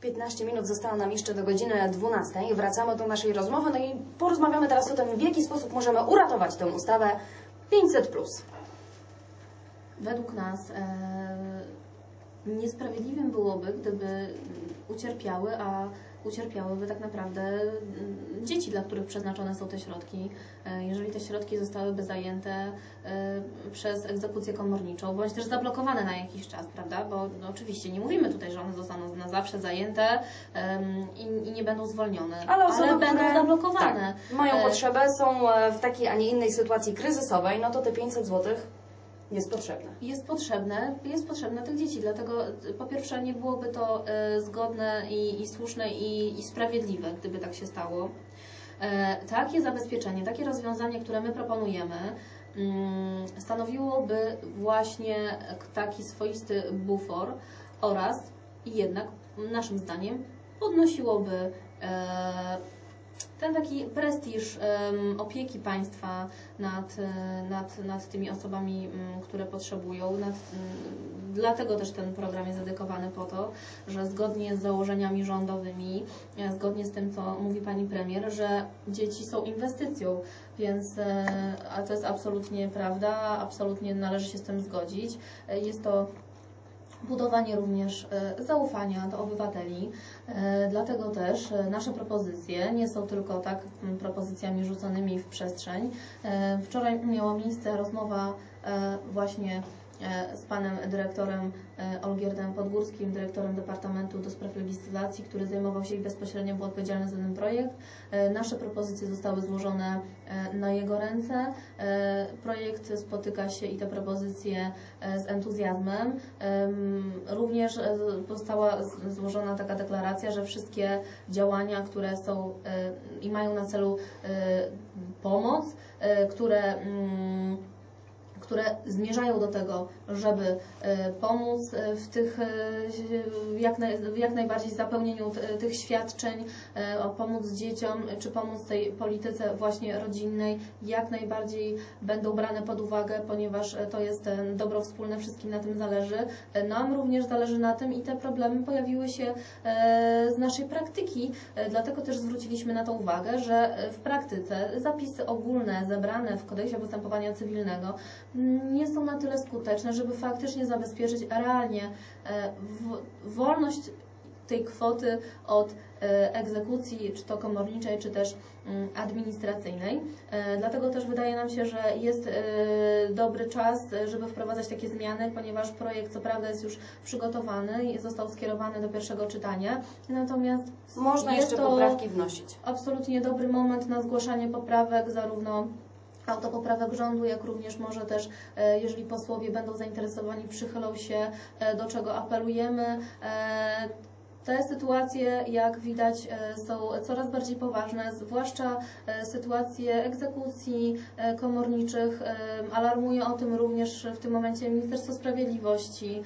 15 minut zostało nam jeszcze do godziny 12. Wracamy do naszej rozmowy, no i porozmawiamy teraz o tym, w jaki sposób możemy uratować tę ustawę 500. Według nas e, niesprawiedliwym byłoby, gdyby ucierpiały, a ucierpiałyby tak naprawdę mm, dzieci, dla których przeznaczone są te środki. E, Jeżeli te środki zostałyby zajęte e, przez egzekucję komorniczą, bądź też zablokowane na jakiś czas, prawda? Bo no, oczywiście nie mówimy tutaj, że one zostaną na zawsze zajęte i, i nie będą zwolnione, Ale osoby, będą które- zablokowane. Tak, mają E, potrzebę, są w takiej, a nie innej sytuacji kryzysowej, no to te 500 zł jest potrzebne. Jest potrzebne, jest potrzebne tych dzieci, dlatego y, po pierwsze nie byłoby to y, zgodne i, i słuszne i, i sprawiedliwe, gdyby tak się stało. E, Takie zabezpieczenie, takie rozwiązanie, które my proponujemy, mm, stanowiłoby właśnie taki swoisty bufor oraz jednak naszym zdaniem podnosiłoby e, ten taki prestiż opieki państwa nad, e, nad, nad tymi osobami, mm, które potrzebują. Nad, mm, dlatego też ten program jest dedykowany po to, że zgodnie z założeniami rządowymi, e, zgodnie z tym, co mówi Pani Premier, że dzieci są inwestycją, więc e, to jest absolutnie prawda, absolutnie należy się z tym zgodzić. Jest to budowanie również e, zaufania do obywateli. E, Dlatego też e, nasze propozycje nie są tylko tak propozycjami rzuconymi w przestrzeń. Wczoraj miała miejsce rozmowa właśnie z panem dyrektorem e, Olgierdem Podgórskim, dyrektorem Departamentu do Spraw Legislacji, który zajmował się i bezpośrednio był odpowiedzialny za ten projekt. E, Nasze propozycje zostały złożone e, na jego ręce. E, Projekt spotyka się i te propozycje e, z entuzjazmem. Em, Również e, została złożona taka deklaracja, że wszystkie działania, które są e, i mają na celu e, pomoc, e, które mm, które zmierzają do tego, żeby e, pomóc e, w tych, e, jak, naj, jak najbardziej zapełnieniu tych świadczeń, pomóc dzieciom, czy pomóc tej polityce właśnie rodzinnej, jak najbardziej będą brane pod uwagę, ponieważ to jest dobro wspólne, wszystkim na tym zależy. Nam również zależy na tym i te problemy pojawiły się z naszej praktyki, dlatego też zwróciliśmy na to uwagę, że w praktyce zapisy ogólne zebrane w kodeksie postępowania cywilnego nie są na tyle skuteczne, żeby faktycznie zabezpieczyć realnie e, wolność tej kwoty od e, egzekucji, czy to komorniczej, czy też mm, administracyjnej. E, Dlatego też wydaje nam się, że jest dobry czas, żeby wprowadzać takie zmiany, ponieważ projekt co prawda jest już przygotowany i został skierowany do pierwszego czytania, natomiast Można jeszcze poprawki wnosić. absolutnie dobry moment na zgłaszanie poprawek, zarówno autopoprawek rządu, jak również może też, e, jeżeli posłowie będą zainteresowani, przychylą się, e, do czego apelujemy. Te sytuacje, jak widać, e, są coraz bardziej poważne, zwłaszcza e, sytuacje egzekucji e, komorniczych. Alarmuje o tym również w tym momencie Ministerstwo Sprawiedliwości.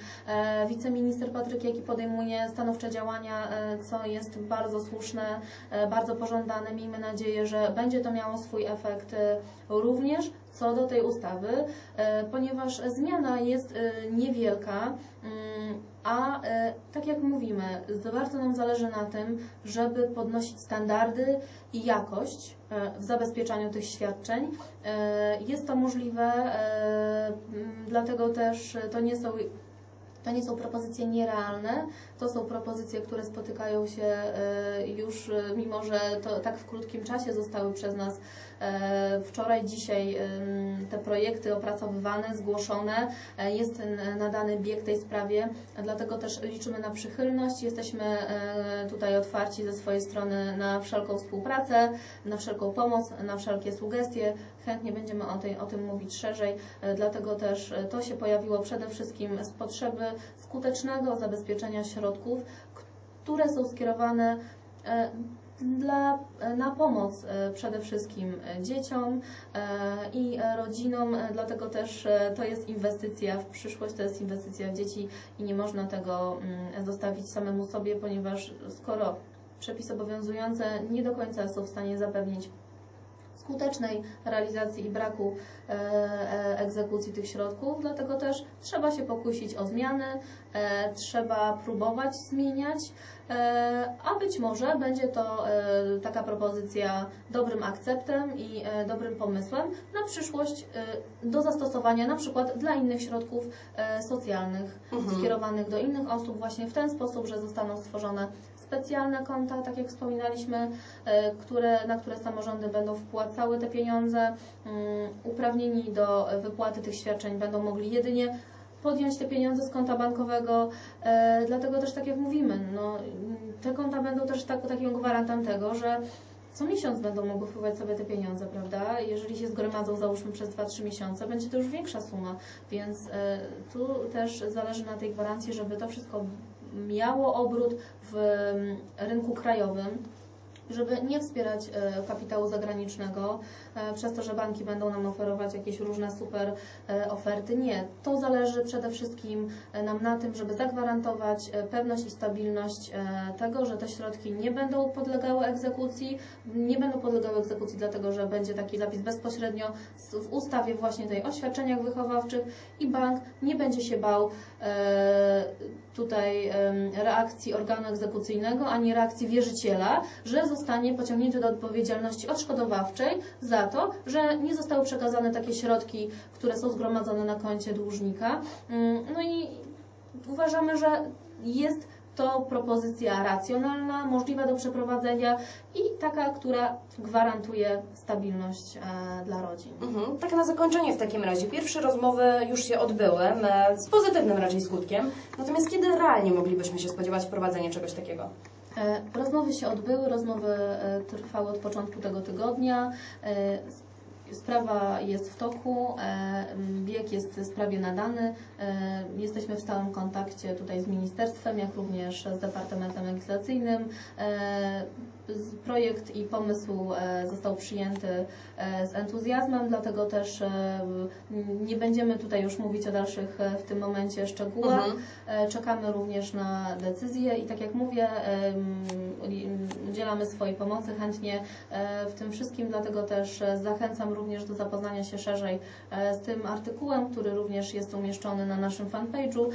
Wiceminister Patryk Jaki podejmuje stanowcze działania, co jest bardzo słuszne, bardzo pożądane. Miejmy nadzieję, że będzie to miało swój efekt również co do tej ustawy, e, ponieważ zmiana jest e, niewielka, mm, a e, tak jak mówimy, bardzo nam zależy na tym, żeby podnosić standardy i jakość w zabezpieczaniu tych świadczeń. Jest to możliwe, dlatego też to nie są to nie są propozycje nierealne, to są propozycje, które spotykają się e, już, e, mimo że to tak w krótkim czasie zostały przez nas e, wczoraj, dzisiaj te projekty opracowywane, zgłoszone, jest nadany bieg tej sprawie, dlatego też liczymy na przychylność, jesteśmy tutaj otwarci ze swojej strony na wszelką współpracę, na wszelką pomoc, na wszelkie sugestie, chętnie będziemy o, tej, o tym mówić szerzej, dlatego też to się pojawiło przede wszystkim z potrzeby skutecznego zabezpieczenia środków, które są skierowane e, dla, e, na pomoc e, przede wszystkim dzieciom i rodzinom, dlatego też to jest inwestycja w przyszłość, to jest inwestycja w dzieci i nie można tego mm, zostawić samemu sobie, ponieważ skoro przepisy obowiązujące nie do końca są w stanie zapewnić skutecznej realizacji i braku e, e, egzekucji tych środków, dlatego też trzeba się pokusić o zmiany, e, trzeba próbować zmieniać, a być może będzie to taka propozycja dobrym akceptem i dobrym pomysłem na przyszłość do zastosowania na przykład dla innych środków socjalnych Mhm. skierowanych do innych osób właśnie w ten sposób, że zostaną stworzone specjalne konta, tak jak wspominaliśmy, e, które, na które samorządy będą wpłacały te pieniądze. Mm, Uprawnieni do wypłaty tych świadczeń będą mogli jedynie podjąć te pieniądze z konta bankowego, e, dlatego też tak jak mówimy, no, te konta będą też tak, takim gwarantem tego, że co miesiąc będą mogły wpływać sobie te pieniądze, prawda? Jeżeli się zgromadzą, załóżmy przez 2-3 miesiące, będzie to już większa suma, więc e, tu też zależy na tej gwarancji, żeby to wszystko miało obrót w mm, rynku krajowym, żeby nie wspierać e, kapitału zagranicznego e, przez to, że banki będą nam oferować jakieś różne super e, oferty. Nie, to zależy przede wszystkim nam na tym, żeby zagwarantować pewność i stabilność tego, że te środki nie będą podlegały egzekucji, nie będą podlegały egzekucji dlatego, że będzie taki zapis bezpośrednio w ustawie właśnie tej o świadczeniach wychowawczych i bank nie będzie się bał tutaj reakcji organu egzekucyjnego, ani reakcji wierzyciela, że pociągnięty do odpowiedzialności odszkodowawczej za to, że nie zostały przekazane takie środki, które są zgromadzone na koncie dłużnika. Mm, No i uważamy, że jest to propozycja racjonalna, możliwa do przeprowadzenia i taka, która gwarantuje stabilność e, dla rodzin. Mhm. Tak na zakończenie w takim razie. Pierwsze rozmowy już się odbyły, e, z pozytywnym raczej skutkiem. Natomiast kiedy realnie moglibyśmy się spodziewać wprowadzenia czegoś takiego? E, Rozmowy się odbyły, rozmowy e, trwały od początku tego tygodnia. E, Sprawa jest w toku, bieg jest sprawie nadany. Jesteśmy w stałym kontakcie tutaj z ministerstwem, jak również z Departamentem Legislacyjnym. Projekt i pomysł e, został przyjęty e, z entuzjazmem, dlatego też e, nie będziemy tutaj już mówić o dalszych w tym momencie szczegółach. Mhm. Czekamy również na decyzję i tak jak mówię, udzielamy swojej pomocy chętnie w tym wszystkim, dlatego też zachęcam również do zapoznania się szerzej z tym artykułem, który również jest umieszczony na naszym fanpage'u.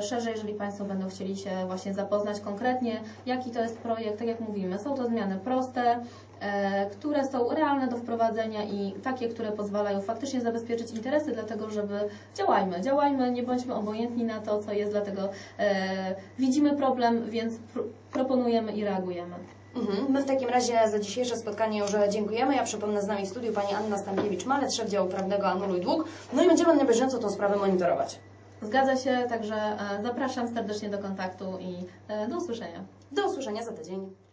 Szerzej, jeżeli Państwo będą chcieli się właśnie zapoznać konkretnie, jaki to jest projekt, tak jak mówimy, są to zmiany proste, e, które są realne do wprowadzenia i takie, które pozwalają faktycznie zabezpieczyć interesy, dlatego żeby działajmy, działajmy, nie bądźmy obojętni na to, co jest, dlatego e, widzimy problem, więc pr- proponujemy i reagujemy. Mhm. My w takim razie za dzisiejsze spotkanie już dziękujemy. Ja przypomnę z nami w studiu pani Anna Stankiewicz-Malec, szef działu prawnego Anuluj Dług. No i będziemy na bieżąco tą sprawę monitorować. Zgadza się, także e, zapraszam serdecznie do kontaktu i do usłyszenia. Do usłyszenia za tydzień.